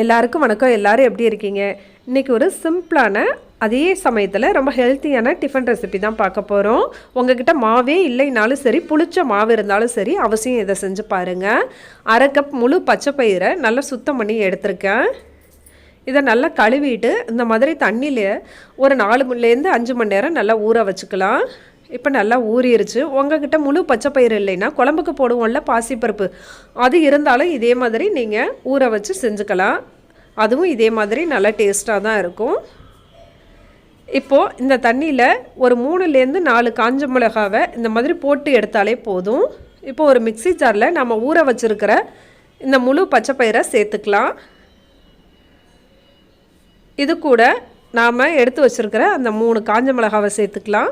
எல்லாருக்கும் வணக்கம். எல்லாரும் எப்படி இருக்கீங்க? இன்றைக்கி ஒரு சிம்பிளான அதே சமயத்தில் ரொம்ப ஹெல்த்தியான டிஃபன் ரெசிபி தான் பார்க்க போகிறோம் உங்ககிட்ட மாவே இல்லைனாலும் சரி புளிச்ச மாவு இருந்தாலும் சரி அவசியம் இதை செஞ்சு பாருங்கள் அரை கப் முழு பச்சை பயிரை நல்லா சுத்தம் பண்ணி எடுத்திருக்கேன். இதை நல்லா கழுவிட்டு இந்த மாதிரி தண்ணியில் ஒரு நாலு மணிலேருந்து அஞ்சு மணி நேரம் நல்லா ஊற வச்சுக்கலாம். இப்போ நல்லா ஊறிடுச்சு உங்ககிட்ட முழு பச்சை பயிறு இல்லைன்னா குழம்புக்கு போடுவோம்ல பாசிப்பருப்பு. அது இருந்தாலும் இதே மாதிரி நீங்கள் ஊற வச்சு செஞ்சுக்கலாம். அதுவும் இதே மாதிரி நல்லா டேஸ்ட்டாக தான் இருக்கும். இப்போது இந்த தண்ணியில் ஒரு மூணுலேருந்து நாலு காஞ்ச மிளகாவை இந்த மாதிரி போட்டு எடுத்தாலே போதும். இப்போ ஒரு மிக்சி ஜாரில் நம்ம ஊற வச்சுருக்கிற இந்த முழு பச்சை பயிரை சேர்த்துக்கலாம். இது கூட நாம் எடுத்து வச்சுருக்கிற அந்த மூணு காஞ்ச மிளகாவை சேர்த்துக்கலாம்.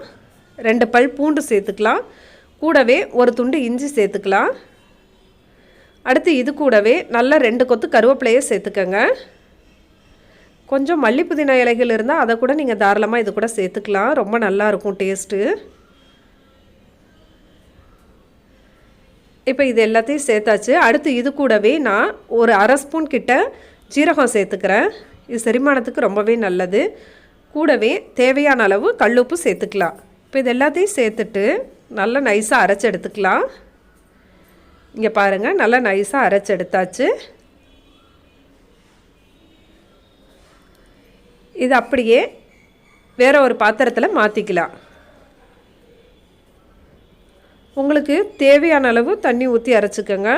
ரெண்டு பல் பூண்டு சேர்த்துக்கலாம். கூடவே ஒரு துண்டு இஞ்சி சேர்த்துக்கலாம். அடுத்து இது கூடவே நல்லா ரெண்டு கொத்து கருவேப்பிலையை சேர்த்துக்கோங்க. கொஞ்சம் மல்லி புதினா இலைகள் இருந்தால் அதை கூட நீங்கள் தாராளமாக இது கூட சேர்த்துக்கலாம். ரொம்ப நல்லாயிருக்கும் டேஸ்ட்டு. இப்போ இது எல்லாத்தையும் சேர்த்தாச்சு. அடுத்து இது கூடவே நான் ஒரு அரை ஸ்பூன் கிட்ட ஜீரகம் சேர்த்துக்கிறேன். இது செரிமானத்துக்கு ரொம்பவே நல்லது. கூடவே தேவையான அளவு கல்லுப்பு சேர்த்துக்கலாம். இப்போ இது எல்லாத்தையும் சேர்த்துட்டு நல்லா நைஸாக அரைச்சி எடுத்துக்கலாம். இங்கே பாருங்கள் நல்லா நைஸாக அரைச்சி எடுத்தாச்சு. இது அப்படியே வேறு ஒரு பாத்திரத்தில் மாற்றிக்கலாம் உங்களுக்கு தேவையான அளவு தண்ணி ஊற்றி அரைச்சிக்கோங்க.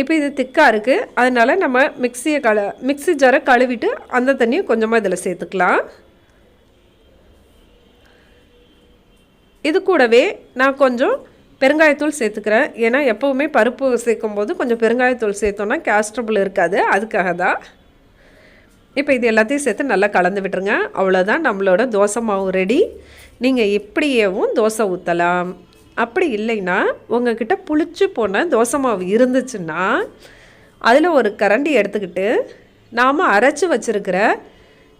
இப்போ இது திக்காக இருக்குது அதனால் நம்ம மிக்சியை கழ மிக்சி ஜாரை கழுவிட்டு அந்த தண்ணியை கொஞ்சமாக இதில் சேர்த்துக்கலாம். இது கூடவே நான் கொஞ்சம் பெருங்காயத்தூள் சேர்த்துக்கிறேன். ஏன்னா எப்போவுமே பருப்பு சேர்க்கும் போது கொஞ்சம் பெருங்காயத்தூள் சேர்த்தோன்னா கேஸ்ட்ரபிள் இருக்காது. அதுக்காக தான் இப்போ இது எல்லாத்தையும் சேர்த்து நல்லா கலந்து விட்டுருங்க. அவ்வளோதான் நம்மளோட தோசை மாவு ரெடி நீங்கள் இப்படியேவும் தோசை ஊற்றலாம் அப்படி இல்லைன்னா உங்ககிட்ட புளிச்சு போன தோசை மாவு இருந்துச்சுன்னா அதில் ஒரு கரண்டி எடுத்துக்கிட்டு நாம் அரைச்சி வச்சுருக்கிற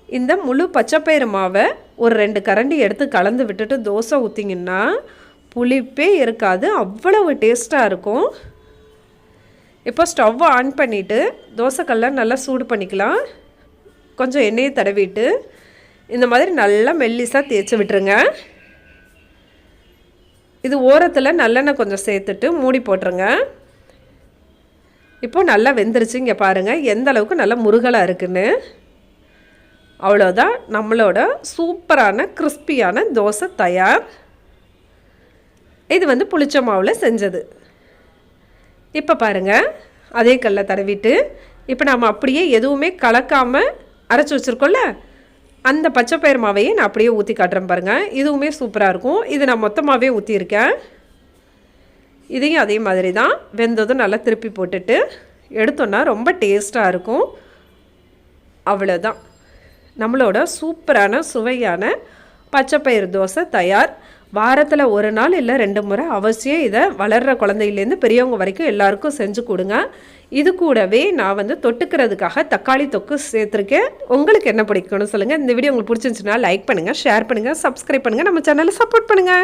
இந்த முழு பச்சைப்பயிறு மாவை ஒரு ரெண்டு கரண்டி எடுத்து கலந்து விட்டுட்டு தோசை ஊற்றிங்கன்னா புளிப்பே இருக்காது. அவ்வளவு டேஸ்ட்டாக இருக்கும். இப்போ ஸ்டவ்வை ஆன் பண்ணிவிட்டு தோசைக்கல்லை நல்லா சூடு பண்ணிக்கலாம். கொஞ்சம் எண்ணெயை தடவிட்டு இந்த மாதிரி நல்லா மெல்லிஸாக தேய்ச்சி விட்டுருங்க. இது ஓரத்தில் நல்லெண்ணெய் கொஞ்சம் சேர்த்துட்டு மூடி போட்டுருங்க. இப்போ நல்லா வெந்துருச்சு இங்கே பாருங்கள் எந்த அளவுக்கு நல்லா முருகலாக இருக்குன்னு. அவ்வளோதான் நம்மளோட சூப்பரான கிறிஸ்பியான தோசை தயார். இது வந்து புளிச்ச மாவில் செஞ்சது. இப்போ பாருங்கள் அதே கல்லை தடவிட்டு இப்போ நாம் அப்படியே எதுவுமே கலக்காமல் அரைச்சி வச்சுருக்கோம்ல அந்த பச்சை பயிர் மாவையே நான் அப்படியே ஊற்றி காட்டுறேன் பாருங்கள் இதுவுமே சூப்பராக இருக்கும். இது நான் மொத்தமாகவே ஊற்றியிருக்கேன் இதையும் அதே மாதிரி தான் வெந்ததும் நல்லா திருப்பி போட்டுட்டு எடுத்தோன்னா ரொம்ப டேஸ்ட்டாக இருக்கும். அவ்வளோதான் நம்மளோட சூப்பரான சுவையான பச்சைப்பயிறு தோசை தயார். வாரத்தில் ஒரு நாள் இல்லை ரெண்டு முறை அவசியம் இதை வளர்கிற குழந்தையிலேருந்து பெரியவங்க வரைக்கும் எல்லாருக்கும் செஞ்சு கொடுங்க. இது கூடவே நான் வந்து தொட்டுக்கிறதுக்காக தக்காளி தொக்கு சேர்த்துருக்கேன். உங்களுக்கு என்ன பிடிக்கும்னு சொல்லுங்கள் இந்த வீடியோ உங்களுக்கு பிடிச்சிருந்துச்சுன்னா லைக் பண்ணுங்கள் ஷேர் பண்ணுங்கள் சப்ஸ்கிரைப் பண்ணுங்கள் நம்ம சேனலை சப்போர்ட் பண்ணுங்கள்